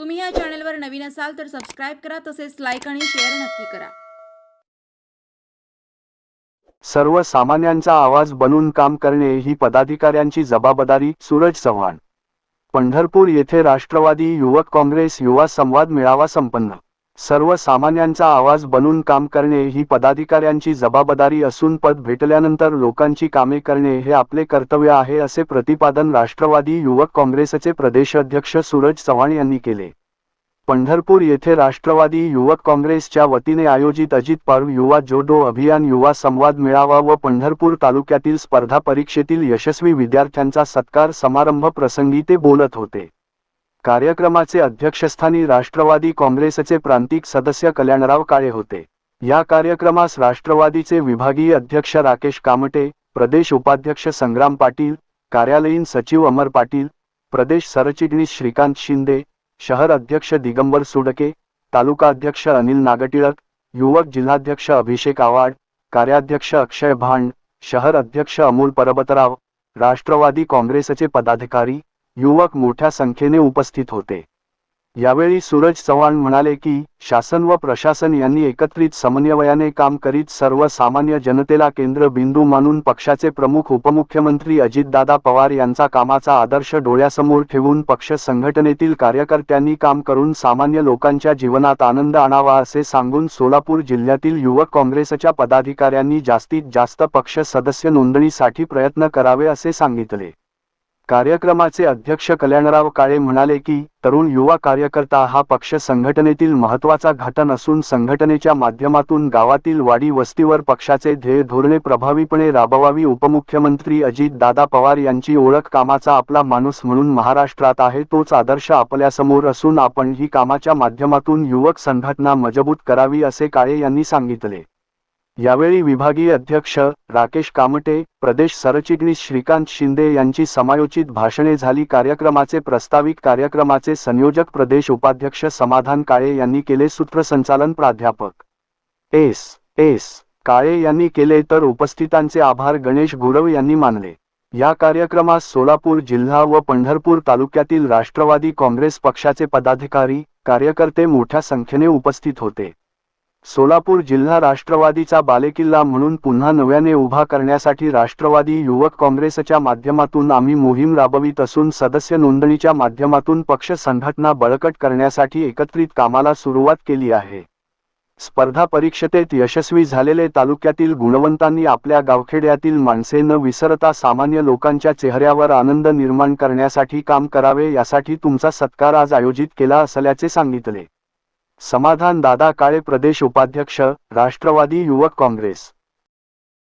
तुम्ही या चॅनलवर नवीन असाल तर सबस्क्राईब करा तसेच लाईक आणि शेअर नक्की करा. सर्वसामान्यांचा आवाज बनून काम करणे ही पदाधिकाऱ्यांची जबाबदारी सूरज चव्हाण. पंढरपूर येथे राष्ट्रवादी युवक काँग्रेस युवा संवाद मेळावा संपन्न. सर्वसामान्यांचा आवाज बनून काम करणे ही पदाधिकाऱ्यांची जबाबदारी असून पद भेटल्यानंतर लोकांची कामे करणे हे आपले कर्तव्य आहे असे प्रतिपादन राष्ट्रवादी युवक काँग्रेसचे प्रदेशाध्यक्ष सूरज चव्हाण यांनी केले. पंढरपूर येथे राष्ट्रवादी युवक काँग्रेसच्या वतीने आयोजित अजित पर्व युवा जोडो अभियान युवा संवाद मेळावा व पंढरपूर तालुक्यातील स्पर्धा परीक्षेतील यशस्वी विद्यार्थ्यांचा सत्कार समारंभ प्रसंगी ते बोलत होते. कार्यक्रमाचे अध्यक्षस्थानी राष्ट्रवादी काँग्रेसचे प्रांतिक सदस्य कल्याणराव काळे होते. या कार्यक्रमास राष्ट्रवादीचे विभागीय अध्यक्ष राकेश कामटे प्रदेश उपाध्यक्ष संग्राम पाटील कार्यालयीन सचिव अमर पाटील प्रदेश सरचिटणीस श्रीकांत शिंदे शहर अध्यक्ष दिगंबर सुडके तालुका अध्यक्ष अनिल नागटिळक युवक जिल्हाध्यक्ष अभिषेक आवाड कार्याध्यक्ष अक्षय भांड शहर अध्यक्ष अमोल परबतराव राष्ट्रवादी काँग्रेसचे पदाधिकारी युवक मोठ्या संख्येने उपस्थित होते. यावेळी सूरज चव्हाण म्हणाले की शासन व प्रशासन यांनी एकत्रित समन्वयाने काम करीत सर्वसामान्य जनतेला केंद्रबिंदू मानून पक्षाचे प्रमुख उपमुख्यमंत्री अजितदादा पवार यांचा कामाचा आदर्श डोळ्यासमोर ठेवून पक्ष संघटनेतील कार्यकर्त्यांनी काम करून सामान्य लोकांच्या जीवनात आनंद आणावा असे सांगून सोलापूर जिल्ह्यातील युवक काँग्रेसच्या पदाधिकाऱ्यांनी जास्तीत जास्त पक्ष सदस्य नोंदणीसाठी प्रयत्न करावे असे सांगितले. कार्यक्रमाचे अध्यक्ष कल्याणराव काळे म्हणाले की तरुण युवा कार्यकर्ता हा पक्ष संघटनेतील महत्त्वाचा घटन असून संघटनेच्या माध्यमातून गावातील वाडी वस्तीवर पक्षाचे ध्येय धोरणे प्रभावीपणे राबवावी उपमुख्यमंत्री अजित दादा पवार यांची ओळख कामाचा आपला माणूस म्हणून महाराष्ट्रात आहे तोच आदर्श आपल्यासमोर असून आपण ही कामाच्या माध्यमातून युवक संघटना मजबूत करावी असे काळे यांनी सांगितले. यावेळी विभागीय अध्यक्ष राकेश कामटे प्रदेश सरचिटणीस श्रीकांत शिंदे यांची समायोजित भाषणे झाली. कार्यक्रमाचे प्रस्तावित कार्यक्रमाचे संयोजक प्रदेश उपाध्यक्ष समाधान काळे यांनी केले सूत्रसंचालन प्राध्यापक. एस. एस. काळे यांनी केले तर उपस्थितांचे आभार गणेश गुरव यांनी मानले. या कार्यक्रमास सोलापूर जिल्हा व पंढरपूर तालुक्यातील राष्ट्रवादी काँग्रेस पक्षाचे पदाधिकारी कार्यकर्ते मोठ्या संख्येने उपस्थित होते. सोलापूर जिल्हा राष्ट्रवादीचा बालेकिल्ला म्हणून पुन्हा नव्याने उभा करण्यासाठी राष्ट्रवादी युवक काँग्रेसच्या माध्यमातून आम्ही मोहीम राबवित असून सदस्य नोंदणीच्या माध्यमातून पक्ष संघटना बळकट करण्यासाठी एकत्रित कामाला सुरुवात केली आहे. स्पर्धा परीक्षेत यशस्वी झालेले तालुक्यातील गुणवंतांनी आपल्या गावखेड्यातील माणसे न विसरता सामान्य लोकांच्या चेहऱ्यावर आनंद निर्माण करण्यासाठी काम करावे यासाठी तुमचा सत्कार आज आयोजित केला असल्याचे सांगितले. समाधान दादा काळे प्रदेश उपाध्यक्ष राष्ट्रवादी युवक काँग्रेस.